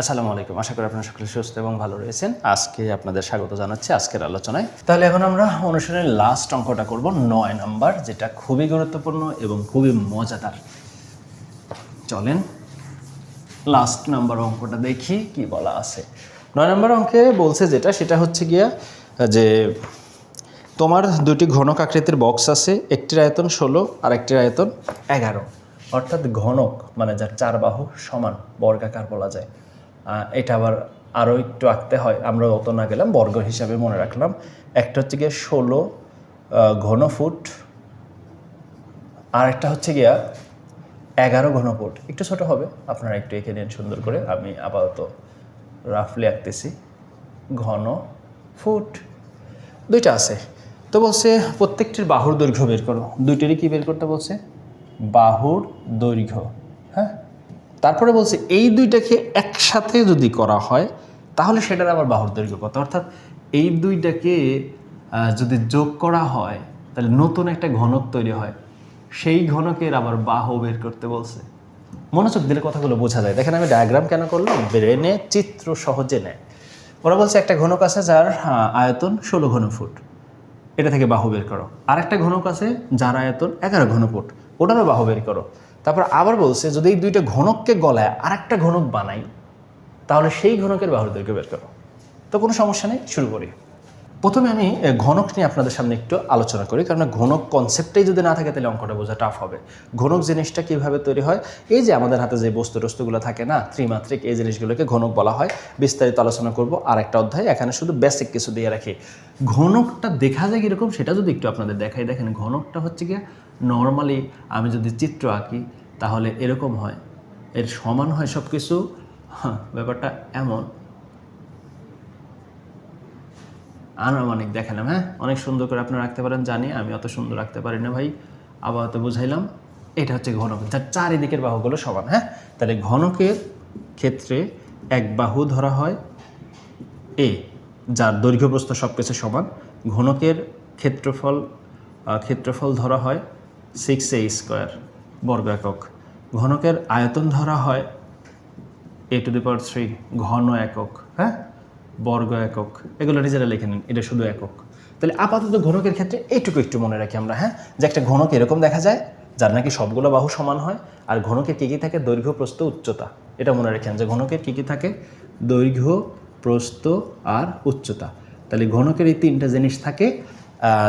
আসসালামু আলাইকুম। আশা করি আপনারা সকলে সুস্থ এবং ভালো রয়েছেন। আজকে আপনাদের স্বাগত জানাচ্ছি আজকের আলোচনায়। তাহলে এখন আমরা অনুশীলনের লাস্ট অঙ্কটা করব, নয় নাম্বার, যেটা খুবই গুরুত্বপূর্ণ এবং খুবই মজাদার। চলেন লাস্ট নাম্বার অঙ্কটা দেখি কি বলা আছে। নয় নম্বর অঙ্কে বলছে যেটা, সেটা হচ্ছে গিয়া, যে তোমার দুটি ঘনক আকৃতির বক্স আছে, একটির আয়তন ষোলো আর একটির আয়তন এগারো। অর্থাৎ ঘনক মানে যার চার বাহু সমান, বর্গাকার বলা যায়। এটা আবার আরও একটু আঁকতে হয়। আমরা অত না গেলাম, বর্গ হিসাবে মনে রাখলাম। একটা হচ্ছে গিয়ে ষোলো ঘন ফুট আর একটা হচ্ছে গিয়া এগারো ঘনফুট। একটু ছোট হবে, আপনারা একটু এঁকে নেন সুন্দর করে। আমি আপাতত রাফলি আঁকতেছি। ঘন ফুট দুইটা আছে। তো বলছে, প্রত্যেকটির বাহুর দৈর্ঘ্য বের করো। দুইটারই কি বের করতে বলছে? বাহুর দৈর্ঘ্য। হ্যাঁ? তারপরে বলছে, এই দুইটাকে একসাথে যদি করা হয়, তাহলে সেটার আবার বাহুর দৈর্ঘ্য কত? অর্থাৎ এই দুইটাকে যদি যোগ করা হয়, তাহলে নতুন একটা ঘনক তৈরি হয়। সেই ঘনকের আবার বাহু বের করতে বলছে। মনোযোগ দিলে কথাগুলো বোঝা যায়। দেখেন আমি ডায়াগ্রাম কেন করলাম? ব্রেনে চিত্র সহজে নেয়। ওরা বলছে, একটা ঘনক আছে যার আয়তন ষোলো ঘন ফুট এটা থেকে বাহু বের করো। আরেকটা ঘনক আছে যার আয়তন এগারো ঘন ফুট ওটারও বাহু বের করো। তারপর আবার বলছে, যদি এই দুইটা ঘনককে গলায় আরেকটা ঘনক বানাই, তাহলে সেই ঘনকের বাহুর দৈর্ঘ্য বের করো। তো কোনো সমস্যা নেই, শুরু করি। প্রথমে আমি ঘনক নিয়ে আপনাদের সামনে একটু আলোচনা করি কারণ ঘনক কনসেপ্টটাই যদি না থাকে, তাহলে অঙ্কটা বোঝা টাফ হবে। ঘনক জিনিসটা কীভাবে তৈরি হয়? এই যে আমাদের হাতে যে বস্তু টস্তুগুলো থাকে না, ত্রিমাত্রিক, এই জিনিসগুলোকে ঘনক বলা হয়। বিস্তারিত আলোচনা করব আর একটা অধ্যায়, এখানে শুধু বেসিক কিছু দিয়ে রাখি। ঘনকটা দেখা যায় কীরকম? সেটা যদি একটু আপনাদের দেখাই। দেখেন, ঘনকটা হচ্ছে গিয়ে নর্মালি আমি যদি চিত্র আঁকি তাহলে এরকম হয়। এর সমান হয় সব কিছু ব্যাপারটা এমন। আনুমানিক দেখালাম হ্যাঁ? অনেক সুন্দর করে আপনারা রাখতে পারেন, জানি আমি অত সুন্দর রাখতে পারি না ভাই। আবার তো বুঝাইলাম, এটা হচ্ছে ঘনক। যার চারিদিকের বাহুগুলো সমান হ্যাঁ? তাহলে ঘনকের ক্ষেত্রে এক বাহু ধরা হয় এ যার দৈর্ঘ্য প্রস্থ সব কিছু সমান। ঘনকের ক্ষেত্রফল ক্ষেত্রফল ধরা হয় সিক্স এ স্কোয়ার বর্গ একক ঘনকের আয়তন ধরা হয় এ টু দি পাওয়ার থ্রি ঘন একক হ্যাঁ? বর্গ একক। এগুলো নিজেরা লিখে নিন, এটা শুধু একক। তাহলে আপাতত ঘনকের ক্ষেত্রে এইটুকু একটু মনে রাখি আমরা হ্যাঁ? যে একটা ঘনক এরকম দেখা যায়, যার নাকি সবগুলো বাহু সমান হয়, আর ঘনকের কী কী থাকে? দৈর্ঘ্য, প্রস্থ, উচ্চতা। এটা মনে রাখেন যে ঘনকের কী কী থাকে? দৈর্ঘ্য, প্রস্থ আর উচ্চতা। তাহলে ঘনকের এই তিনটা জিনিস থাকে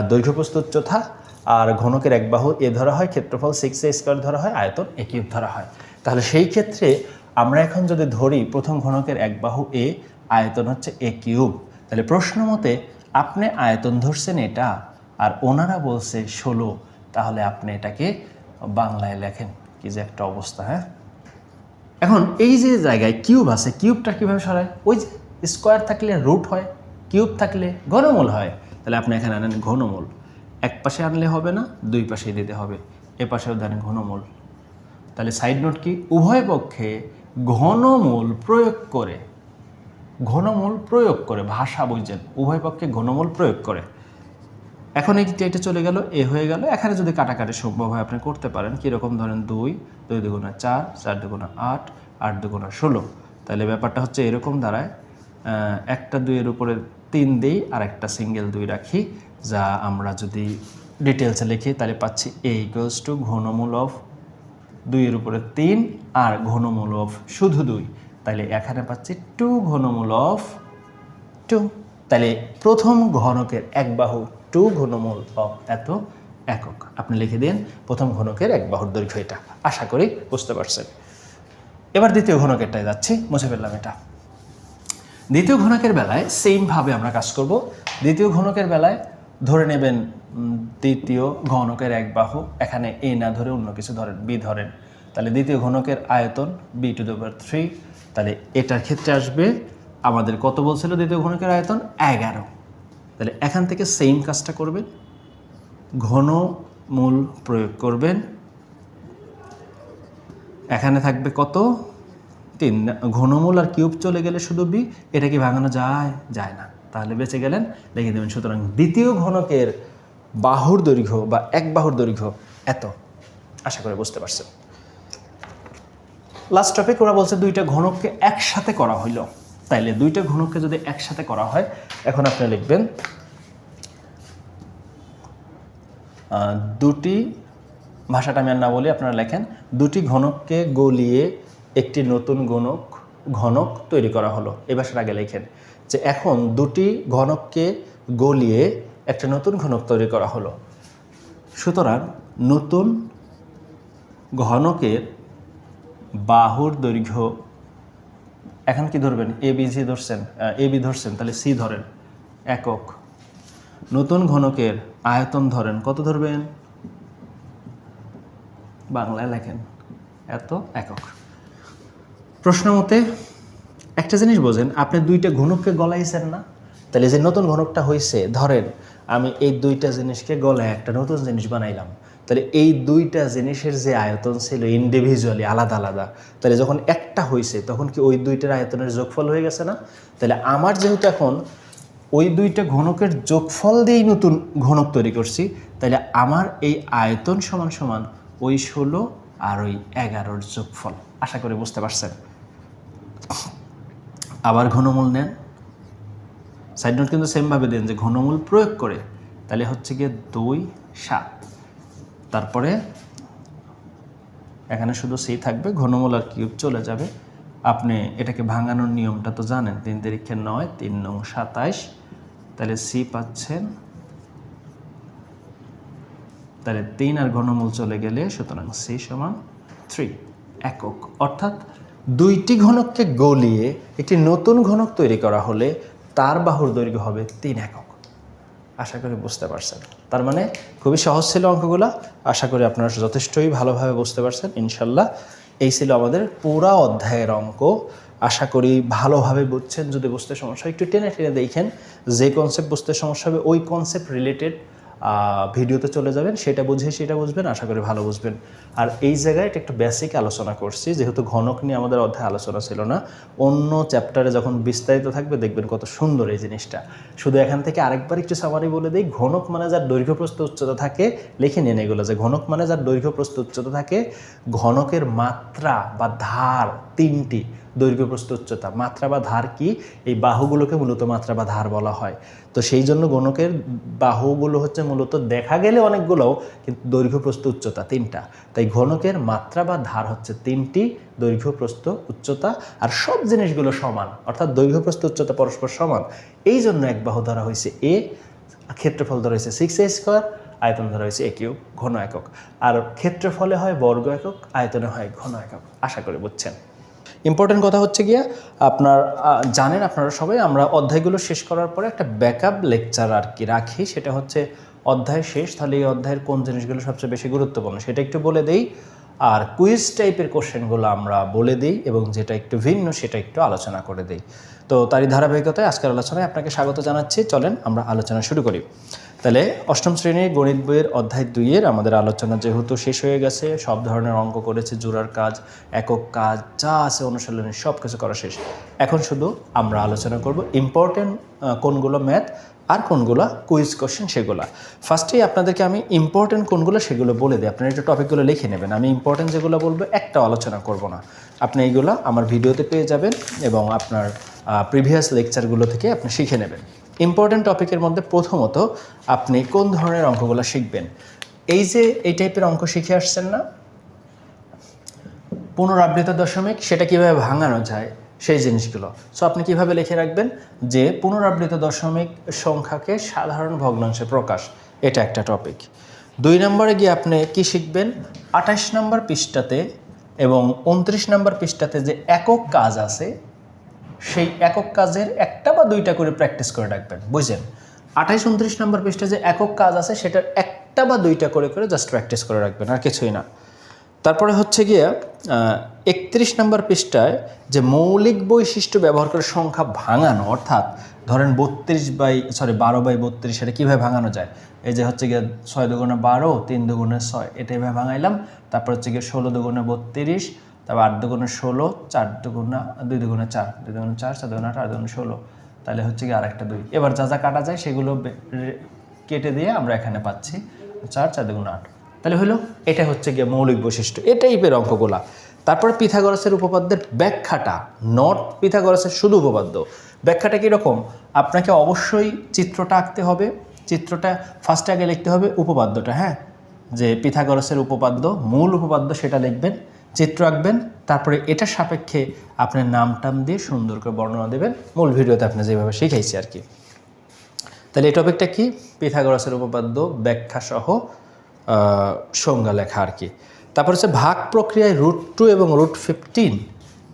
দৈর্ঘ্য, প্রস্থ, উচ্চতা আর ঘনকের এক বাহু, এ ধরা হয় ক্ষেত্রফল সিক্স এ স্কোয়ার ধরা হয়, আয়তন এ কিউব ধরা হয়। তাহলে সেই ক্ষেত্রে আমরা এখন যদি ধরি প্রথম ঘনকের এক বাহু এ আয়তন হচ্ছে এ কিউব। তাহলে প্রশ্ন মতে আপনি আয়তন ধরছেন এটা আর ওনারা বলছে ষোলো, তাহলে আপনি এটাকে বাংলায় লেখেন। কি যে একটা অবস্থা হ্যাঁ? এখন এই যে জায়গায় কিউব আছে, কিউবটা কীভাবে সরায়? ওই যে স্কোয়ার থাকলে রুট হয়, কিউব থাকলে ঘনমূল হয়। তাহলে আপনি এখানে আনেন ঘনমূল। এক পাশে আনলে হবে না, দুই পাশে দিতে হবে। এ পাশেও দেন ঘনমূল। তাহলে সাইড নোট কি? উভয় পক্ষে ঘনমূল প্রয়োগ করে, ঘনমূল প্রয়োগ করে, ভাষা বুঝছেন? উভয় পক্ষে ঘনমূল প্রয়োগ করে। এখন এই যে এটা চলে গেল, এ হয়ে গেল। এখানে যদি কাটাকাটি সম্ভব হয়, আপনি করতে পারেন। কীরকম? ধরেন দুই দুই দুগুণা চার চার দুগুণা আট আট দুগুণা ষোলো। তাহলে ব্যাপারটা হচ্ছে এরকম দাঁড়ায় একটা দুইয়ের উপরে তিন দিই আর একটা সিঙ্গেল দুই রাখি। যা আমরা যদি ডিটেলসে লিখি, তাহলে পাচ্ছি এ ইকুয়ালস টু ঘনমূল অফ দুইয়ের উপরে তিন আর ঘনমূল অফ শুধু দুই। তাহলে এখানে পাচ্ছি টু ঘনমূল অফ টু তাহলে প্রথম ঘনকের এক বাহু টু ঘনমূল অফ এত একক। আপনি লিখে দিন, প্রথম ঘনকের এক বাহুর দৈর্ঘ্য এটা। আশা করি বুঝতে পারছেন। এবার দ্বিতীয় ঘনকেরটায় যাচ্ছি, মুছে ফেললাম এটা। দ্বিতীয় ঘনকের বেলায় সেমভাবে আমরা কাজ করব। দ্বিতীয় ঘনকের বেলায় ধরে নেবেন দ্বিতীয় ঘনকের এক বাহু, এখানে এ না ধরে অন্য কিছু ধরেন বি ধরেন। তাহলে দ্বিতীয় ঘনকের আয়তন বি টু দ্য থ্রি তাহলে এটার ক্ষেত্রে আসবে আমাদের কত বলছিল দ্বিতীয় ঘনকের আয়তন? এগারো। তাহলে এখান থেকে সেম কাজটা করবেন, ঘন মূল প্রয়োগ করবেন। এখানে থাকবে কত? তিন। ঘনমূল আর কিউব চলে গেলে শুধু বি এটা কি ভাঙানো যায়? যায় না। তাহলে বেঁচে গেলেন লিখে দেবেন সুতরাং দ্বিতীয় ঘনকের বাহুর দৈর্ঘ্য বা এক বাহুর দৈর্ঘ্য এত। আশা করে বুঝতে পারছেন। লাস্ট টপিক ওরা বলছে দুইটা ঘনককে একসাথে করা হইল। তাইলে দুইটা ঘনককে যদি একসাথে করা হয়, এখন আপনি লিখবেন দুটি, ভাষাটা আমি আর না বলি, আপনারা লেখেন, দুটি ঘনককে গলিয়ে একটি নতুন ঘনক ঘনক তৈরি করা হলো। এ ভাষার আগে লেখেন যে এখন দুটি ঘনককে গলিয়ে একটা নতুন ঘনক তৈরি করা হলো। সুতরাং নতুন ঘনকের বাহুর দৈর্ঘ্য এখন কি ধরবেন? এ বি জি ধরছেন এ বি ধরছেন, তাহলে সি ধরেন, একক। নতুন ঘনকের আয়তন ধরেন, কত ধরবেন? বাংলায় লেখেন, এত একক। প্রশ্ন মতে একটা জিনিস বোঝেন, আপনি দুইটা ঘনককে গলাইছেন না, তাহলে যে নতুন ঘনকটা হয়েছে ধরেন আমি এই দুইটা জিনিসকে গলায় একটা নতুন জিনিস বানাইলাম, তাহলে এই দুইটা জিনিসের যে আয়তন ছিল ইন্ডিভিজুয়ালি আলাদা আলাদা, তাহলে যখন একটা হয়েছে তখন কি ওই দুইটার আয়তনের যোগফল হয়ে গেছে না? তাহলে আমার যেহেতু এখন ওই দুইটা ঘনকের যোগফল দিয়েই নতুন ঘনক তৈরি করছি, তাহলে আমার এই আয়তন সমান সমান ওই ষোলো আর ওই এগারোর যোগফল। আশা করি বুঝতে পারছেন। আবার ঘনমূল নেন। সাইড নোট কিন্তু সেমভাবে দেন যে ঘনমূল প্রয়োগ করে, তাহলে হচ্ছে গিয়ে দুই, সাত। তারপরে এখানে শুধু সি থাকবে, ঘনমূল আর কিউব চলে যাবে। আপনি এটাকে ভাঙানোর নিয়মটা তো জানেন, তিন তারিখে নয়, তিন নং সাতাইশ। তাহলে সি পাচ্ছেন। তাহলে তিন আর ঘনমূল চলে গেলে সুতরাং সি সমান থ্রি একক। অর্থাৎ দুইটি ঘনককে গলিয়ে একটি নতুন ঘনক তৈরি করা হলে তার বাহুর দৈর্ঘ্য হবে তিন একক। আশা করি বুঝতে পারছেন। তার মানে খুবই সহজ ছিল অঙ্কগুলো। আশা করি আপনারা যথেষ্টই ভালোভাবে বুঝতে পারছেন। ইনশাল্লাহ এই ছিল আমাদের পুরা অধ্যায়ের অঙ্ক। আশা করি ভালোভাবে বুঝছেন। যদি বুঝতে সমস্যা একটু টেনে টেনে দেখেন। যে কনসেপ্ট বুঝতে সমস্যা হবে, ওই কনসেপ্ট রিলেটেড ভিডিওতে চলে যাবেন, সেটা বুঝে সেটা বুঝবেন, আশা করি ভালো বুঝবেন। আর এই জায়গায় এটা একটু বেসিক আলোচনা করছি, যেহেতু ঘনক নিয়ে আমাদের অধ্যায় আলোচনা ছিল না, অন্য চ্যাপ্টারে যখন বিস্তারিত থাকবে দেখবেন কত সুন্দর এই জিনিসটা। শুধু এখান থেকে আরেকবার একটু সামারি বলে দিই, ঘনক মানে যার দৈর্ঘ্য প্রস্থ উচ্চতা থাকে, লিখে নিন এগুলো যে ঘনক মানে যার দৈর্ঘ্য প্রস্থ উচ্চতা থাকে, ঘনকের মাত্রা বা ধার তিনটি দৈর্ঘ্য প্রস্থ উচ্চতা মাত্রা বা ধার কি? এই বাহুগুলোকে মূলত মাত্রা বা ধার বলা হয়। তো সেই জন্য গণকের বাহুগুলো হচ্ছে মূলত দেখা গেলে অনেকগুলোও কিন্তু দৈর্ঘ্য প্রস্থ উচ্চতা তিনটা। তাই ঘনকের মাত্রা বা ধার হচ্ছে তিনটি দৈর্ঘ্য প্রস্থ উচ্চতা, আর সব জিনিসগুলো সমান, অর্থাৎ দৈর্ঘ্য প্রস্থ উচ্চতা পরস্পর সমান। এই জন্য এক বাহু ধরা হয়েছে এ, ক্ষেত্রফল ধরা হয়েছে সিক্স এ স্কোয়ার আয়তন ধরা হয়েছে এ কিউব ঘন একক। আর ক্ষেত্রফলে হয় বর্গ একক, আয়তনে হয় ঘন একক। আশা করি বুঝছেন। ইম্পর্টেন্ট কথা হচ্ছে গিয়া, আপনার জানেন আপনারা সবাই, আমরা অধ্যায়গুলো শেষ করার পরে একটা ব্যাকআপ লেকচার আর কি রাখি। সেটা হচ্ছে অধ্যায় শেষ, তাহলে এই অধ্যায়ের কোন জিনিসগুলো সবচেয়ে বেশি গুরুত্বপূর্ণ? সেটা একটু বলে দেই। আর কুইজ টাইপের কোশ্চেনগুলো আমরা বলে দিই এবং যেটা একটু ভিন্ন, সেটা একটু আলোচনা করে দিই। তো তারই ধারাবাহিকতায় আজকের আলোচনায় আপনাকে স্বাগত জানাচ্ছি। চলেন আমরা আলোচনা শুরু করি। তাহলে অষ্টম শ্রেণির গণিত বইয়ের অধ্যায় দুইয়ের আমাদের আলোচনা যেহেতু শেষ হয়ে গেছে, সব ধরনের অঙ্ক করেছে, জোড়ার কাজ, একক কাজ, যা আছে অনুশীলনের সব কিছু করা শেষ। এখন শুধু আমরা আলোচনা করব ইম্পর্টেন্ট কোনগুলো ম্যাথ আর কোনগুলো কুইজ কোশ্চেন সেগুলো। ফার্স্টেই আপনাদেরকে আমি ইম্পর্টেন্ট কোনগুলো সেগুলো বলে দিই। আপনারা একটু টপিকগুলো লিখে নেবেন। আমি ইম্পর্টেন্ট যেগুলো বলব একটা আলোচনা করব না। আপনি এইগুলো আমার ভিডিওতে পেয়ে যাবেন এবং আপনার প্রিভিয়াস লেকচারগুলো থেকে আপনি শিখে নেবেন। ইম্পর্টেন্ট টপিকের মধ্যে প্রথমত আপনি কোন ধরনের অঙ্কগুলো শিখবেন? এই যে এই টাইপের অঙ্ক শিখে আসছেন না পুনরাবৃত দশমিক, সেটা কীভাবে ভাঙানো যায়, সেই জিনিসগুলো। সো আপনি কীভাবে লিখে রাখবেন যে পুনরাবৃত দশমিক সংখ্যাকে সাধারণ ভগ্নাংশে প্রকাশ, এটা একটা টপিক দুই নম্বরে গিয়ে আপনি কি শিখবেন? আঠাশ নম্বর পৃষ্ঠাতে এবং উনত্রিশ নম্বর পৃষ্ঠাতে যে একক কাজ আছে সেই একক কাজের একটা বা দুইটা করে প্র্যাকটিস করে রাখবেন, বুঝলেন? আঠাইশ, উনত্রিশ নম্বর পৃষ্ঠা যে একক কাজ আছে, সেটার একটা বা দুইটা করে করে জাস্ট প্র্যাকটিস করে রাখবেন, আর কিছুই না। তারপরে হচ্ছে গিয়ে একত্রিশ নম্বর পৃষ্ঠায় যে মৌলিক বৈশিষ্ট্য ব্যবহার করে সংখ্যা ভাঙানো, অর্থাৎ ধরেন বত্রিশ বাই সরি বারো বাই বত্রিশ, এটা কীভাবে ভাঙানো যায়? এই যে হচ্ছে গিয়ে ছয় দুগুণে বারো, তিন দুগুণে ছয় এটা এভাবে ভাঙাইলাম। তারপর হচ্ছে গিয়ে ষোলো দুগুণে বত্রিশ তারপর আট দুগুণে ষোলো, চার দুগুণা, দুই দুগুণে চার, দুই দুগুণে চার চার দুগুণে আট আট দুগুণে ষোলো। তাহলে হচ্ছে কি আরেকটা দুই। এবার যা যা কাটা যায় সেগুলো কেটে দিয়ে আমরা এখানে পাচ্ছি চার চার দুগুণে আট। তাহলে হলো এটা হচ্ছে গিয়ে মৌলিক বৈশিষ্ট্য। এই টাইপের অঙ্কগুলা। তারপরে পিথাগরাসের উপপাদ্যের ব্যাখ্যাটা নট পিথাগরাসের শুধু উপপাদ্য। ব্যাখ্যাটা কীরকম? আপনাকে অবশ্যই চিত্রটা আঁকতে হবে। চিত্রটা ফার্স্টে আগে লিখতে হবে উপপাদ্যটা হ্যাঁ? যে পিথাগরাসের উপপাদ্য, মূল উপপাদ্য সেটা লিখবেন। চিত্র আঁকবেন, তারপরে এটার সাপেক্ষে আপনার নাম টাম দিয়ে সুন্দর করে বর্ণনা দেবেন। মূল ভিডিওতে আপনি যেভাবে শিখাইছি আর কি। তাহলে এই টপিকটা কি? পিথাগরাসের উপপাদ্য ব্যাখ্যা সহ সংজ্ঞা লেখা আর কি। তারপর হচ্ছে ভাগ প্রক্রিয়ায় রুট টু এবং রুট ফিফটিন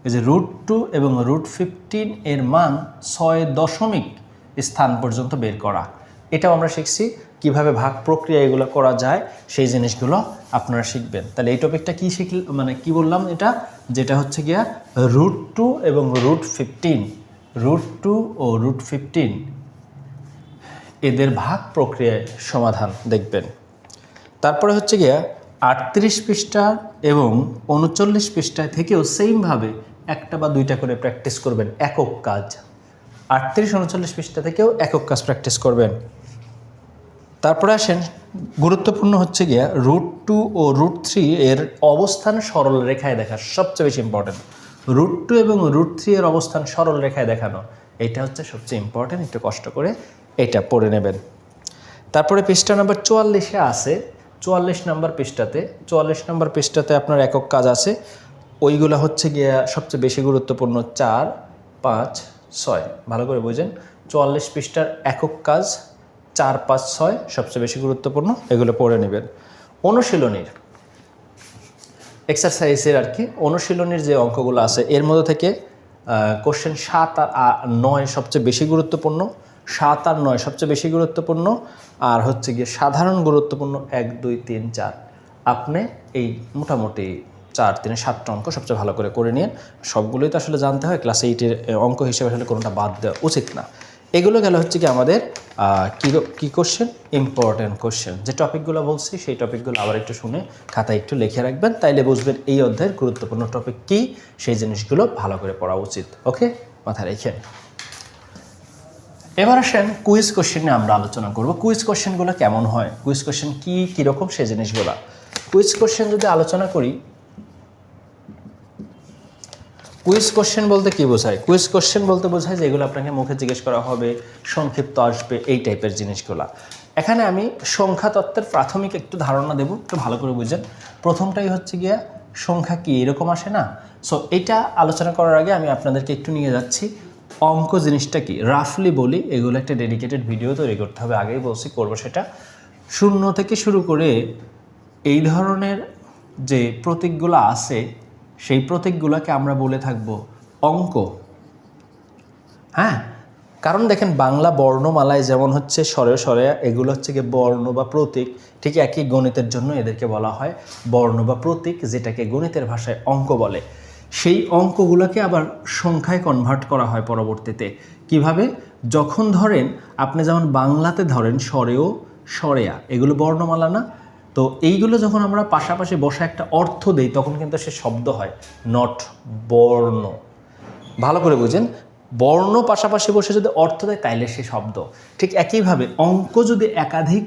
এই যে রুট টু এবং রুট ফিফটিন এর মান ছয় দশমিক স্থান পর্যন্ত বের করা। এটাও আমরা শিখছি কীভাবে ভাগ প্রক্রিয়া এগুলো করা যায়, সেই জিনিসগুলো আপনারা শিখবেন। তাহলে এই টপিকটা কি শিখল মানে কি বললাম এটা? যেটা হচ্ছে গিয়া রুট টু এবং রুট ফিফটিন রুট টু ও রুট ফিফটিন এদের ভাগ প্রক্রিয়ায় সমাধান দেখবেন। তারপরে হচ্ছে গিয়া আটত্রিশ পৃষ্ঠা এবং উনচল্লিশ পৃষ্ঠায় থেকেও সেমভাবে একটা বা দুইটা করে প্র্যাকটিস করবেন, একক কাজ। আটত্রিশ, উনচল্লিশ পৃষ্ঠা থেকেও একক কাজ প্র্যাকটিস করবেন। তারপরে আসেন, গুরুত্বপূর্ণ হচ্ছে গিয়া রুট টু ও রুট থ্রি এর অবস্থান সরল রেখায় দেখা সবচেয়ে বেশি ইম্পর্টেন্ট রুট টু এবং রুট থ্রি এর অবস্থান সরল রেখায় দেখানো, এটা হচ্ছে সবচেয়ে ইম্পর্টেন্ট একটু কষ্ট করে এটা পড়ে নেবেন। তারপরে পৃষ্ঠা নাম্বার চুয়াল্লিশে আছে, চুয়াল্লিশ নাম্বার পৃষ্ঠাতে, চুয়াল্লিশ নাম্বার পৃষ্ঠাতে আপনার একক কাজ আছে, ওইগুলো হচ্ছে গিয়া সবচেয়ে বেশি গুরুত্বপূর্ণ, চার, পাঁচ, ছয়, ভালো করে বুঝেন, চুয়াল্লিশ পৃষ্ঠার একক কাজ চার, পাঁচ, ছয় সবচেয়ে বেশি গুরুত্বপূর্ণ, এগুলো পড়ে নেবেন। অনুশীলনীর এক্সারসাইজের আর কি, অনুশীলনীর যে অঙ্কগুলো আছে, এর মধ্যে থেকে কোশ্চেন সাত আর নয় সবচেয়ে বেশি গুরুত্বপূর্ণ, সাত আর নয় সবচেয়ে বেশি গুরুত্বপূর্ণ, আর হচ্ছে গিয়ে সাধারণ গুরুত্বপূর্ণ এক, দুই, তিন, চার। আপনি এই মোটামুটি চার তিনে সাতটা অঙ্ক সবচেয়ে ভালো করে করে নিন। সবগুলোই তো আসলে জানতে হয় ক্লাস এইটের অঙ্ক হিসেবে আসলে কোনোটা বাদ দেওয়া উচিত না। এগুলো গেল হচ্ছে কি আমাদের কি কি কোশ্চেন ইম্পর্ট্যান্ট কোশ্চেন যে টপিকগুলো বলছি, সেই টপিকগুলো আবার একটু শুনে খাতায় একটু লিখে রাখবেন, তাইলে বুঝবেন এই অধ্যায়ের গুরুত্বপূর্ণ টপিক কী, সেই জিনিসগুলো ভালো করে পড়া উচিত। ওকে মাথায় রেখে। এবার আসেন কুইজ কোশ্চেন নিয়ে আমরা আলোচনা করব। কুইজ কোশ্চেনগুলো কেমন হয়? কুইজ কোশ্চেন কী কীরকম সেই জিনিসগুলো। কুইজ কোশ্চেন যদি আলোচনা করি কুইজ কোশ্চেন বলতে কি বোঝায়? কুইজ কোশ্চেন বলতে বোঝায় যেগুলো আপনাকে মুখে জিজ্ঞেস করা হবে, সংক্ষিপ্ত আসবে এই টাইপের জিনিসগুলা। এখানে আমি সংখ্যা তত্ত্বের প্রাথমিক একটু ধারণা দেব, একটু ভালো করে বুঝেন। প্রথমটাই হচ্ছে গিয়া, সংখ্যা কি? এরকম আসে না? সো এটা আলোচনা করার আগে আমি আপনাদেরকে একটু নিয়ে যাচ্ছি। অঙ্ক জিনিসটা কি? রাফলি বলি, এগুলো একটা ডেডিকেটেড ভিডিও তৈরি করতে হবে, আগেই বলছি, করব সেটা। শূন্য থেকে শুরু করে এই ধরনের যে প্রতীকগুলো আছে সেই প্রতীকগুলোকে আমরা বলে থাকব অঙ্ক। হ্যাঁ? কারণ দেখেন বাংলা বর্ণমালায় যেমন হচ্ছে স্বরে স্বরে, এগুলো হচ্ছে গিয়ে বর্ণ বা প্রতীক, ঠিক একই গণিতের জন্য এদেরকে বলা হয় বর্ণ বা প্রতীক, যেটাকে গণিতের ভাষায় অঙ্ক বলে। সেই অঙ্কগুলোকে আবার সংখ্যায় কনভার্ট করা হয় পরবর্তীতে। কীভাবে? যখন ধরেন আপনি যেমন বাংলাতে ধরেন স্বরেও স্বরেয়া, এগুলো বর্ণমালা না? তো এইগুলো যখন আমরা পাশাপাশি বসা একটা অর্থ দেই, তখন কিন্তু সে শব্দ হয় নট বর্ণ ভালো করে বুঝেন, বর্ণ পাশাপাশি বসে যদি অর্থ দেয়, তাইলে সে শব্দ। ঠিক একইভাবে অঙ্ক যদি একাধিক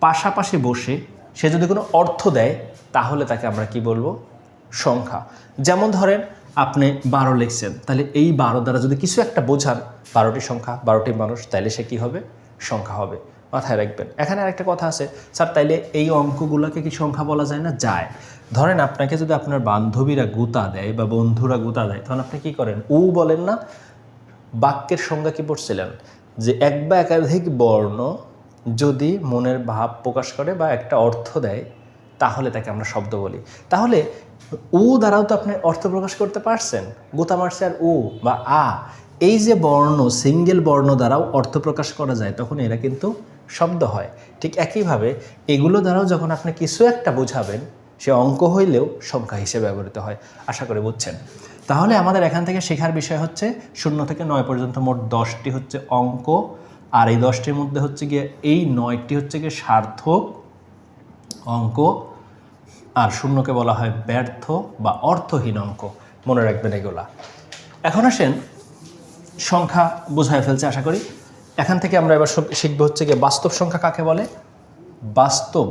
পাশাপাশি বসে, সে যদি কোনো অর্থ দেয়, তাহলে তাকে আমরা কি বলব? সংখ্যা। যেমন ধরেন, আপনি বারো লিখছেন, তাহলে এই বারো দ্বারা যদি কিছু একটা বোঝান, বারোটি সংখ্যা, বারোটি মানুষ, তাইলে সে কি হবে? সংখ্যা হবে। মাথায় রাখবেন। এখানে আরেকটা কথা আছে, স্যার, তাইলে এই অঙ্কগুলোকে কি সংখ্যা বলা যায় না? যায়। ধরেন আপনাকে যদি আপনার বান্ধবীরা গুতা দেয় বা বন্ধুরা গুতা দেয়, তখন আপনি কি করেন? উ বলেন না, বাক্যের সংজ্ঞা কি পড়ছিলেন? যে এক বা একাধিক বর্ণ যদি মনের ভাব প্রকাশ করে বা একটা অর্থ দেয়, তাহলে তাকে আমরা শব্দ বলি। তাহলে উ দ্বারাও তো আপনি অর্থ প্রকাশ করতে পারছেন। গোতা মারছে আর উ বা আ। এই যে বর্ণ, সিঙ্গেল বর্ণ দ্বারাও অর্থ প্রকাশ করা যায়, তখন এরা কিন্তু শব্দ হয়। ঠিক একইভাবে এগুলো দ্বারাও যখন আপনি কিছু একটা বোঝাবেন, সে অঙ্ক হইলেও সংখ্যা হিসেবে ব্যবহৃত হয়, আশা করি বুঝছেন। তাহলে আমাদের এখান থেকে শেখার বিষয় হচ্ছে শূন্য থেকে নয় পর্যন্ত মোট দশটি হচ্ছে অঙ্ক, আর এই দশটির মধ্যে হচ্ছে গিয়ে এই নয়টি হচ্ছে গিয়ে সার্থক অঙ্ক, আর শূন্যকে বলা হয় ব্যর্থ বা অর্থহীন অঙ্ক। মনে রাখবেন এগুলা। এখন আসেন, সংখ্যা বোঝায় ফেলছে, আশা করি। এখান থেকে আমরা এবার শিখব হচ্ছে গিয়ে বাস্তব সংখ্যা কাকে বলে? বাস্তব।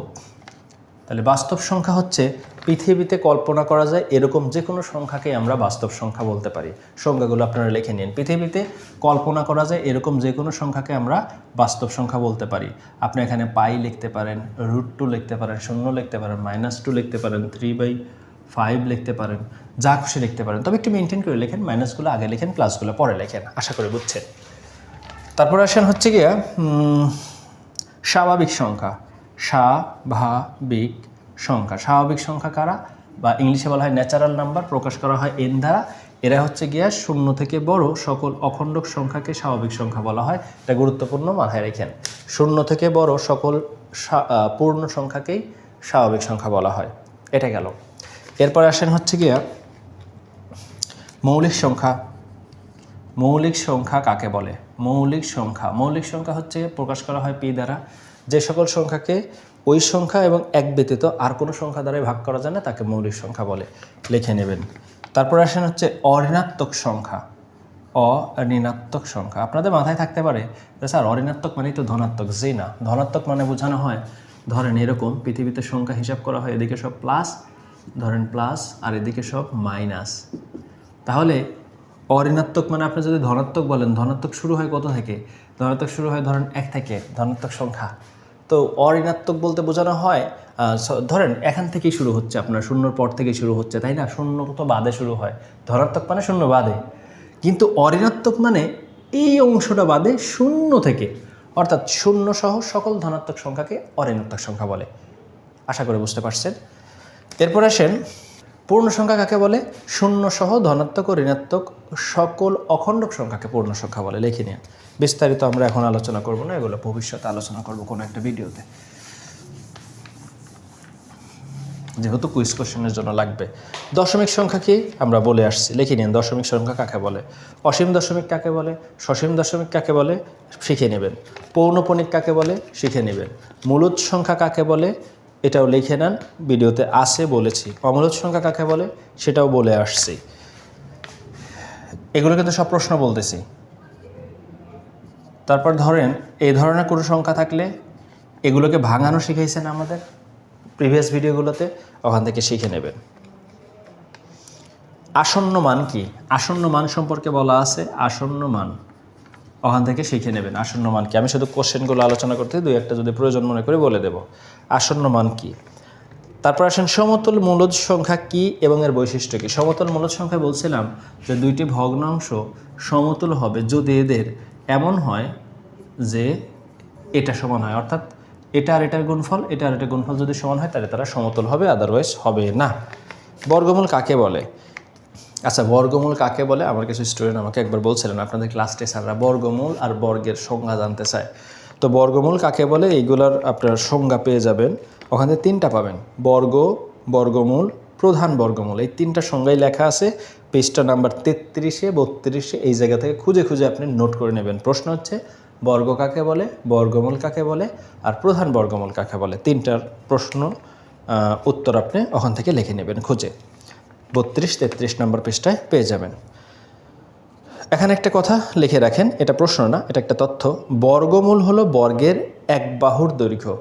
তাহলে বাস্তব সংখ্যা হচ্ছে পৃথিবীতে কল্পনা করা যায় এরকম যে কোনো সংখ্যাকে আমরা বাস্তব সংখ্যা বলতে পারি। সংখ্যাগুলো আপনারা লিখে নিন। পৃথিবীতে কল্পনা করা যায় এরকম যে কোনো সংখ্যাকে আমরা বাস্তব সংখ্যা বলতে পারি। আপনি এখানে পাই লিখতে পারেন, রুট টু লিখতে পারেন, শূন্য লিখতে পারেন, মাইনাস টু লিখতে পারেন, থ্রি বাই ফাইভ লিখতে পারেন, যা খুশি লিখতে পারেন। তবে একটু মেনটেন করে লেখেন, মাইনাসগুলো আগে লেখেন প্লাসগুলো পরে লেখেন, আশা করি বুঝছেন। তারপর আসেন হচ্ছে গিয়া স্বাভাবিক সংখ্যা। স্বাভাবিক সংখ্যা। স্বাভাবিক সংখ্যা কারা? বা ইংলিশে বলা হয় ন্যাচারাল নাম্বার প্রকাশ করা হয় এন দ্বারা। এরা হচ্ছে গিয়া শূন্য থেকে বড় সকল অখণ্ডক সংখ্যাকে স্বাভাবিক সংখ্যা বলা হয়। এটা গুরুত্বপূর্ণ মাথায় রেখেন। শূন্য থেকে বড় সকল পূর্ণ সংখ্যাকেই স্বাভাবিক সংখ্যা বলা হয়। এটা গেল। এরপর আসেন হচ্ছে গিয়া মৌলিক সংখ্যা। মৌলিক সংখ্যা কাকে বলে? মৌলিক সংখ্যা। মৌলিক সংখ্যা হচ্ছে প্রকাশ করা হয় পি দ্বারা। যে সকল সংখ্যাকে ওই সংখ্যা এবং এক ব্যতীত আর কোনো সংখ্যা দ্বারাই ভাগ করা যায় না, তাকে মৌলিক সংখ্যা বলে। লিখে নেবেন। তারপর আসেন হচ্ছে অঋণাত্মক সংখ্যা। অঋণাত্মক সংখ্যা। আপনাদের মাথায় থাকতে পারে যে স্যার, অঋণাত্মক মানেই তো ধনাত্মক, জি না। ধনাত্মক মানে বোঝানো হয়, ধরেন এরকম পৃথিবীতে সংখ্যা হিসাব করা হয়, এদিকে সব প্লাস ধরেন প্লাস আর এদিকে সব মাইনাস তাহলে অঋণাত্মক মানে আপনি যদি ধনাত্মক বলেন, ধনাত্মক শুরু হয় কত থেকে? ধনাত্মক শুরু হয় ধরেন এক থেকে, ধনাত্মক সংখ্যা। তো অঋণাত্মক বলতে বোঝানো হয় ধরেন এখান থেকেই শুরু হচ্ছে আপনার, শূন্যর পর থেকে শুরু হচ্ছে, তাই না? শূন্য তো বাদে শুরু হয়। ধনাত্মক মানে শূন্য বাদে। কিন্তু অঋণাত্মক মানে এই অংশটা বাদে শূন্য থেকে। অর্থাৎ শূন্য সহ সকল ধনাত্মক সংখ্যাকে অঋণাত্মক সংখ্যা বলে। আশা করে বুঝতে পারছেন। এরপর আসেন পূর্ণ সংখ্যা কাকে বলে? শূন্য সহ ধনাত্মক ও ঋণাত্মক সকল অখণ্ডক সংখ্যাকে পূর্ণ সংখ্যা বলে। লিখে নিন। বিস্তারিত আমরা এখন আলোচনা করব না, এগুলো ভবিষ্যতে আলোচনা করব কোনো একটা ভিডিওতে। যেহেতু কুইজ কোশ্চেনের জন্য লাগবে। দশমিক সংখ্যা কি? আমরা বলে আসছি। লিখে নিন, দশমিক সংখ্যা কাকে বলে? অসীম দশমিক কাকে বলে? সসীম দশমিক কাকে বলে? শিখে নেবেন। পৌনপণিক কাকে বলে? শিখে নেবেন। মূলত সংখ্যা কাকে বলে? এটাও লিখে নেন, ভিডিওতে আসে বলেছি। অমূলত সংখ্যা কাকে বলে? সেটাও বলে আসছি। এগুলো কিন্তু সব প্রশ্ন বলতেছি। তারপর ধরেন, এই ধরনের কোনো সংখ্যা থাকলে এগুলোকে ভাঙানো শিখাইছেন আমাদের প্রিভিয়াস ভিডিওগুলোতে, ওখান থেকে শিখে নেবেন। আসন্ন মান কি? আসন্ন মান সম্পর্কে বলা আছে, আসন্ন মান। ওখান থেকে শিখে নেবেন। আসন্ন মান কি? আমি শুধু কোশ্চেনগুলো আলোচনা করতে দুই একটা যদি প্রয়োজন মনে করে বলে দেব। আসন্ন মান কি? তারপর আসেন সমতল মূলদ সংখ্যা কি এবং এর বৈশিষ্ট্য কি? সমতল মূলদ সংখ্যা বলছিলাম যে দুইটি ভগ্নাংশ সমতল হবে যদি এদের এমন হয় যে এটা সমান হয়। অর্থাৎ এটা আর এটার গুণফল, এটা আর এটার গুণফল যদি সমান হয় তাহলে তারা সমতল হবে আদারওয়াইজ হবে না। বর্গমূল কাকে বলে? আচ্ছা বর্গমূল কাকে বলে? আমার কিছু স্টুডেন্ট আমাকে একবার বলছিলেন, আপনাদের ক্লাস টেস্টাররা বর্গমূল আর বর্গের সংজ্ঞা জানতে চায়। তো বর্গমূল কাকে বলে? এইগুলার আপনার সংজ্ঞা পেয়ে যাবেন। ওখানে তিনটা পাবেন। বর্গ, বর্গমূল, প্রধান বর্গমূল। এই তিনটা সংজ্ঞায় লেখা আছে। পেজটা নাম্বার তেত্রিশে, বত্রিশে, এই জায়গা থেকে খুঁজে খুঁজে আপনি নোট করে নেবেন। প্রশ্ন হচ্ছে, বর্গ কাকে বলে? বর্গমূল কাকে বলে? আর প্রধান বর্গমূল কাকে বলে? তিনটার প্রশ্ন উত্তর আপনি ওখান থেকে লিখে নেবেন খুঁজে। বত্রিশ, তেত্রিশ নম্বর পৃষ্ঠায় পেয়ে যাবেন। এখানে একটা কথা লিখে রাখেন, এটা প্রশ্ন না, এটা একটা তথ্য। বর্গমূল হলো বর্গের এক বাহুর দৈর্ঘ্য।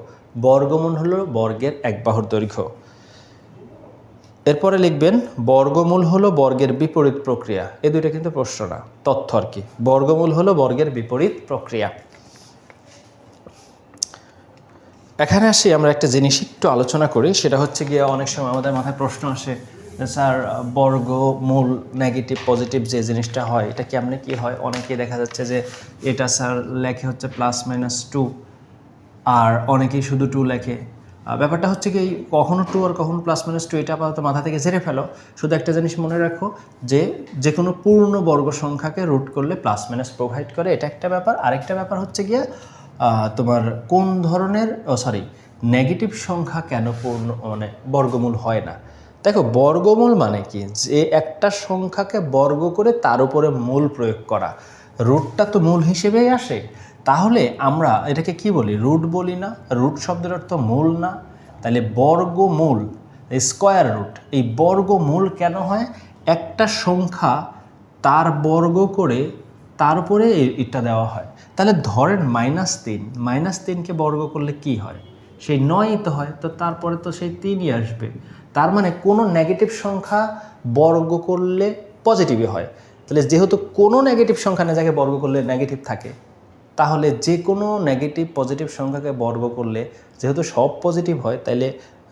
বর্গমূল হলো বর্গের এক বাহুর দৈর্ঘ্য। এরপরে লিখবেন, বর্গমূল হলো বর্গের বিপরীত প্রক্রিয়া। এ দুইটা কিন্তু প্রশ্ন না, তথ্য আর কি। বর্গমূল হলো বর্গের বিপরীত প্রক্রিয়া। এখানে আসি, আমরা একটা জিনিস একটু আলোচনা করি, সেটা হচ্ছে গিয়ে অনেক সময় আমাদের মাথায় প্রশ্ন আসে স্যার, বর্গ, মূল নেগেটিভ পজিটিভ যে জিনিসটা হয়, এটা কেমনে কি হয়? অনেকেই দেখা যাচ্ছে যে এটা স্যার লেখে হচ্ছে প্লাস মাইনাস টু আর অনেকেই শুধু টু লেখে। ব্যাপারটা হচ্ছে কি কখনো টু আর কখনো প্লাস মাইনাস টু এটা আপাতত মাথা থেকে ঝেড়ে ফেলো। শুধু একটা জিনিস মনে রাখো যে যে কোনো পূর্ণ বর্গ সংখ্যাকে রুট করলে প্লাস মাইনাস প্রোভাইড করে, এটা একটা ব্যাপার। আরেকটা ব্যাপার হচ্ছে গিয়ে তোমার কোন ধরনের সরি নেগেটিভ সংখ্যা কেন পূর্ণ মানে বর্গমূল হয় না? দেখো, বর্গমূল মানে কি? যে একটা সংখ্যাকে বর্গ করে তার উপরে মূল প্রয়োগ করা। রুটটা তো মূল হিসেবেই আসে। তাহলে আমরা এটাকে কি বলি? রুট বলি না। রুট শব্দের অর্থ মূল না। তাহলে বর্গমূল স্কোয়ার রুট, এই বর্গমূল কেন হয়? একটা সংখ্যা তার বর্গ করে তার উপরে এটা দেওয়া হয়। তাহলে ধরেন মাইনাস তিন। মাইনাস তিনকে বর্গ করলে কি হয়? সেই নয়ই তো হয়, তো তারপরে তো সেই তিনই আসবে। তার মানে কোনো নেগেটিভ সংখ্যা বর্গ করলে পজিটিভই হয়। তাহলে যেহেতু কোনো নেগেটিভ সংখ্যা না যাকে বর্গ করলে নেগেটিভ থাকে, তাহলে যে কোনো নেগেটিভ পজিটিভ সংখ্যাকে বর্গ করলে যেহেতু সব পজিটিভ হয়, তাইলে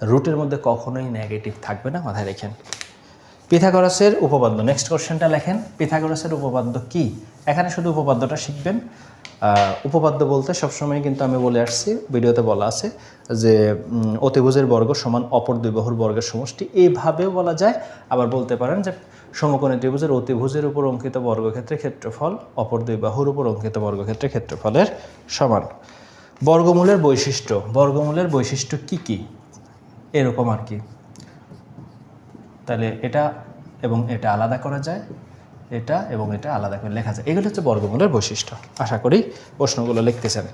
রুটের মধ্যে কখনোই নেগেটিভ থাকবে না, মাথায় রেখেন। পিথাগোরাসের উপপাদ্য নেক্সট কোশ্চেনটা লেখেন। পিথাগোরাসের উপপাদ্য কি? এখানে শুধু উপপাদ্যটা শিখবেন। উপপাদ্য বলতে সবসময় কিন্তু আমি বলে আসছি, ভিডিওতে বলা আছে যে অতিভুজের বর্গ সমান অপর দুই বর্গের সমষ্টি। এইভাবেও বলা যায়। আবার বলতে পারেন যে, সমকোণী ত্রিভুজের অতিভুজের উপর অঙ্কিত বর্গক্ষেত্রে ক্ষেত্রফল, অপর দুই বাহুর উপর অঙ্কিত বর্গক্ষেত্রে ক্ষেত্রফলের সমান। বর্গমূলের বৈশিষ্ট্য। বর্গমূলের বৈশিষ্ট্য কি কি? এরকম আর কি। তাহলে এটা এবং এটা আলাদা করা যায়। এটা এবং এটা আলাদা করে লেখা যায় এগুলো হচ্ছে বর্গমূলের বৈশিষ্ট্য। আশা করি প্রশ্নগুলো লিখতেছেন।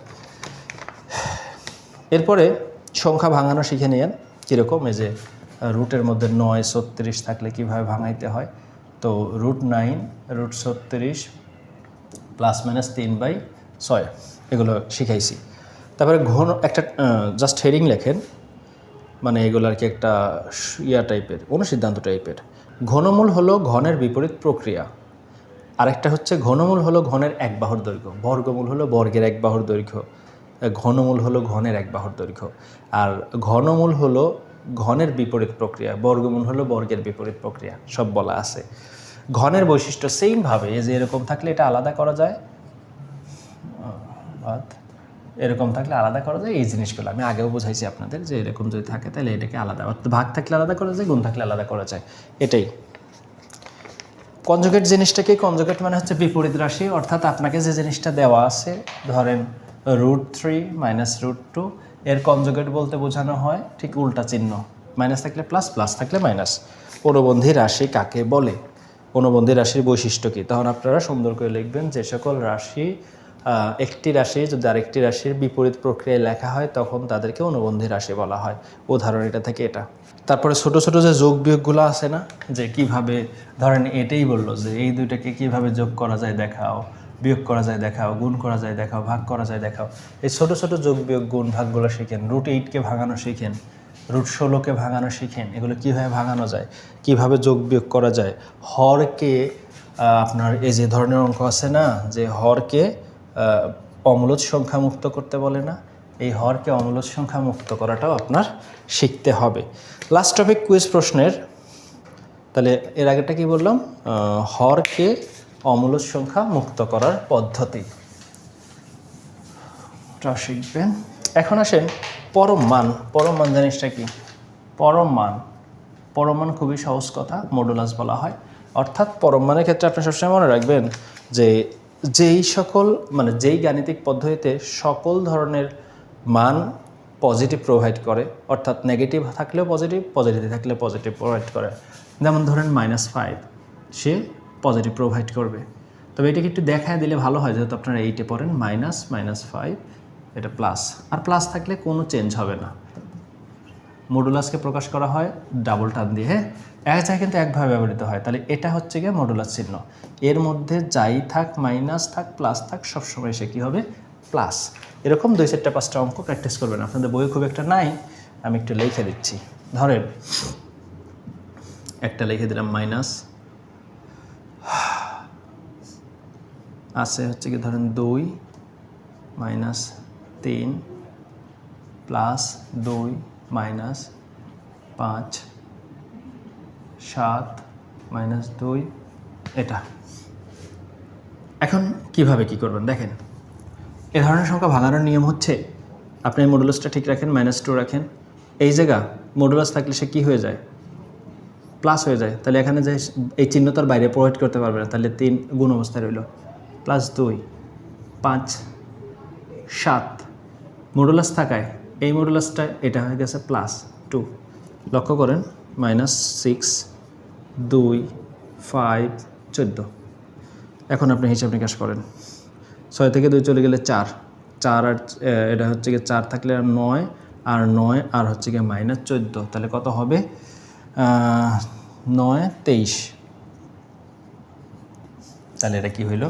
এরপরে সংখ্যা ভাঙানো শিখে নিয়েন। কীরকম? এই যে, রুটের মধ্যে নয়, ছত্রিশ থাকলে কীভাবে ভাঙাইতে হয়? তো রুট নাইন, রুট ছত্রিশ, প্লাস মাইনাস তিন বাই ছয়। এগুলো শিখাইছি। তারপরে ঘন একটা জাস্ট হেডিং লেখেন। মানে এগুলো আর কি একটা ইয়া টাইপের, অনুসিদ্ধান্ত টাইপের। ঘনমূল হলো ঘনের বিপরীত প্রক্রিয়া। আরেকটা হচ্ছে ঘনমূল হলো ঘনের এক বাহুর দৈর্ঘ্য, বর্গমূল হলো বর্গের এক বাহুর দৈর্ঘ্য, ঘনমূল হলো ঘনের এক বাহুর দৈর্ঘ্য, আর ঘনমূল হলো ঘনের বিপরীত প্রক্রিয়া, বর্গমূল হলো বর্গের বিপরীত প্রক্রিয়া, সব বলা আছে। ঘনের বৈশিষ্ট্য সেমভাবে যে এরকম থাকলে এটা আলাদা করা যায়। এরকম থাকলে আলাদা করা যায়, এই জিনিসগুলো আমি আগেও বুঝাইছি আপনাদের যে এরকম যদি থাকে তাহলে এটাকে আলাদা ভাগ থাকলে আলাদা করা যায়, গুণ থাকলে আলাদা করা যায়, এটাই। কনজুগেট জিনিসটাকে কনজুগেট মানে হচ্ছে বিপরীত রাশি, অর্থাৎ আপনাকে যে জিনিসটা দেওয়া আছে, ধরেন root three minus root two এর কনজুগেট বলতে বোঝানো হয় ঠিক উল্টা চিহ্ন। মাইনাস থাকলে প্লাস প্লাস থাকলে মাইনাস অনুবন্ধী রাশি কাকে বলে? অনুবন্ধী রাশির বৈশিষ্ট্য কী? তখন আপনারা সুন্দর করে লিখবেন, যে সকল রাশি একটি রাশি যদি আরেকটি রাশির বিপরীত প্রক্রিয়ায় লেখা হয়, তখন তাদেরকে অনুবন্ধী রাশি বলা হয়। উদাহরণ এটা থেকে এটা। তারপরে ছোট ছোট যে যোগ বিয়োগগুলো আছে না যে কীভাবে ধরেন এটাই বলল যে এই দুইটাকে কীভাবে যোগ করা যায় দেখাও বিয়োগ করা যায় দেখাও গুণ করা যায় দেখাও ভাগ করা যায় দেখাও। এই ছোট ছোট যোগ বিয়োগ গুণ ভাগগুলো শিখেন। রুট এইটকে ভাঙানো শিখেন। রুট ষোলোকে ভাঙানো শিখেন। এগুলো কীভাবে ভাঙানো যায়? কীভাবে যোগ বিয়োগ করা যায়? হরকে আপনার এই যে ধরনের অঙ্ক আছে না যে হরকে আহ, অমূলজ সংখ্যা মুক্ত করতে বলে না এই হরকে অমূলজ সংখ্যা মুক্ত করাটাও আপনার শিখতে হবে। লাস্ট টপিক কুইজ প্রশ্নের। তাহলে এর আগেটা কি বললাম? হরকে অমূলজ সংখ্যা মুক্ত করার পদ্ধতি। শিখবেন এখন আসেন পরম মান। পরম মান জিনিসটা কি? পরম মান। পরম মান খুবই সহজ কথা মডুলাস বলা হয়। অর্থাৎ পরম মানের ক্ষেত্রে আপনি সবসময় মনে রাখবেন যে যেই সকল মানে যেই গাণিতিক পদ্ধতিতে সকল ধরনের মান পজিটিভ প্রোভাইড করে, অর্থাৎ নেগেটিভ থাকলেও পজিটিভ পজিটিভ থাকলে পজিটিভ প্রোভাইড করে। যেমন ধরেন মাইনাস ফাইভ সে পজিটিভ প্রোভাইড করবে। তবে এটাকে একটু দেখায় দিলে ভালো হয়, যেহেতু আপনারা এইটে পড়েন মাইনাস মাইনাস ফাইভ এটা প্লাস আর প্লাস থাকলে কোনো চেঞ্জ হবে না। মডুলাসকে প্রকাশ করা হয় ডাবল টান দিয়ে হ্যাঁ? এক জায়গায় কিন্তু একভাবে ব্যবহৃত হয়। তাহলে এটা হচ্ছে গিয়ে মডুলাস চিহ্ন। এর মধ্যে যাই থাক মাইনাস থাক প্লাস থাক, সবসময় সে কী হবে? প্লাস এরকম দুই চারটা পাঁচটা অঙ্ক প্র্যাকটিস করবেন। আপনাদের বই খুব একটা নাই, আমি একটু লিখে দিচ্ছি। ধরেন, একটা লিখে দিলাম মাইনাস আছে হচ্ছে কি ধরেন দুই মাইনাস তিন প্লাস দুই মাইনাস পাঁচ, সাত মাইনাস দুই, এটা। এখন কীভাবে কি করবেন? দেখেন এ ধরনের সংখ্যা ভাঙানোর নিয়ম হচ্ছে, আপনি মডুলাসটা ঠিক রাখেন মাইনাস টু রাখেন। এই জায়গা মডুলাস থাকলে সে কী হয়ে যায়? প্লাস হয়ে যায়। তাহলে এখানে যে এই চিহ্ন তার বাইরে প্রোভাইড করতে পারবে না। তাহলে তিন গুণ অবস্থায় রইল। প্লাস দুই, পাঁচ, সাত। মডুলাস থাকায়, এই মডুলাসটা এটা হয়ে গেছে প্লাস টু লক্ষ্য করেন মাইনাস সিক্স দুই ফাইভ চোদ্দ। এখন আপনি হিসাব নিকাশ করেন। ছয় থেকে দুই চলে গেলে চার। চার আর এটা হচ্ছে গিয়ে চার থাকলে আর নয় আর নয় আর হচ্ছে গিয়ে মাইনাস চোদ্দ। তাহলে কত হবে? নয় তেইশ। তাহলে এটা কি হইল?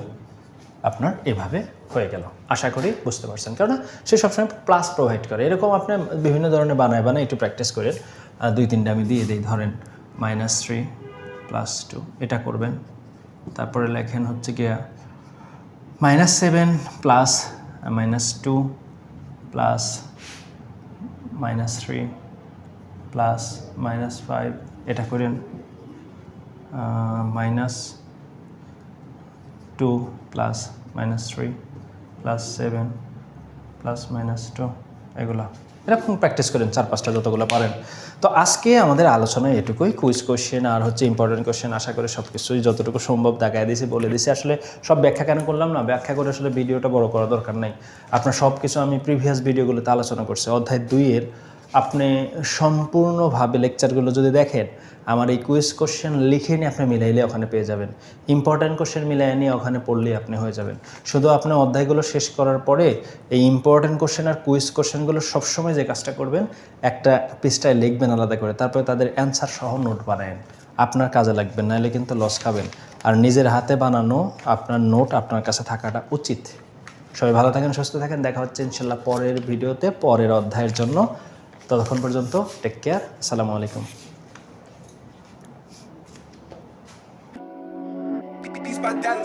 আপনার এভাবে হয়ে গেল। আশা করি বুঝতে পারছেন। কারণ সে সবসময় প্লাস প্রোভাইড করে। এরকম আপনি বিভিন্ন ধরনের বানায় বানায় একটু প্র্যাকটিস আহ, দুই তিনটা আমি দিয়ে দিই। ধরেন মাইনাস থ্রি প্লাস টু এটা করবেন। তারপরে লেখেন হচ্ছে গিয়া minus seven plus minus two plus minus three plus minus five এটা করেন minus two plus minus three plus seven plus minus two এগুলো। এরকম প্র্যাকটিস করেন, চার পাঁচটা যতগুলো পারেন। তো আজকে আমাদের আলোচনায় এটুকুই কুইজ কোশ্চেন আর হচ্ছে ইম্পর্টেন্ট কোশ্চেন আশা করে সব কিছুই যতটুকু সম্ভব দেখায় দিয়েছি বলে দিয়েছি আসলে সব ব্যাখ্যা কেন করলাম না? ব্যাখ্যা করে আসলে ভিডিওটা বড় করা দরকার নাই। আপনার সব কিছু আমি প্রিভিয়াস ভিডিওগুলোতে আলোচনা করছি। অধ্যায় দুইয়ের আপনি সম্পূর্ণভাবে লেকচারগুলো যদি দেখেন, আমার এই কুইজ কোশ্চেন লিখে নিয়ে আপনি মিলাইলে ওখানে পেয়ে যাবেন। ইম্পর্ট্যান্ট কোশ্চেন মিলাই নিয়ে ওখানে পড়লেই আপনি হয়ে যাবেন। শুধু আপনি অধ্যায়গুলো শেষ করার পরে এই ইম্পর্ট্যান্ট কোশ্চেন আর কুইজ কোশ্চেনগুলো সবসময় যে কাজটা করবেন, একটা পৃষ্ঠায় লিখবেন আলাদা করে, তারপরে তাদের অ্যান্সার সহ নোট বানায়েন। আপনার কাজে লাগবে নাহলে কিন্তু লস খাবেন। আর নিজের হাতে বানানো আপনার নোট আপনার কাছে থাকাটা উচিত। সবাই ভালো থাকেন, সুস্থ থাকেন, দেখা হচ্ছে ইনশাল্লাহ পরের ভিডিওতে পরের অধ্যায়ের জন্য। ততক্ষণ পর্যন্ত টেক কেয়ার আসসালামু আলাইকুম But my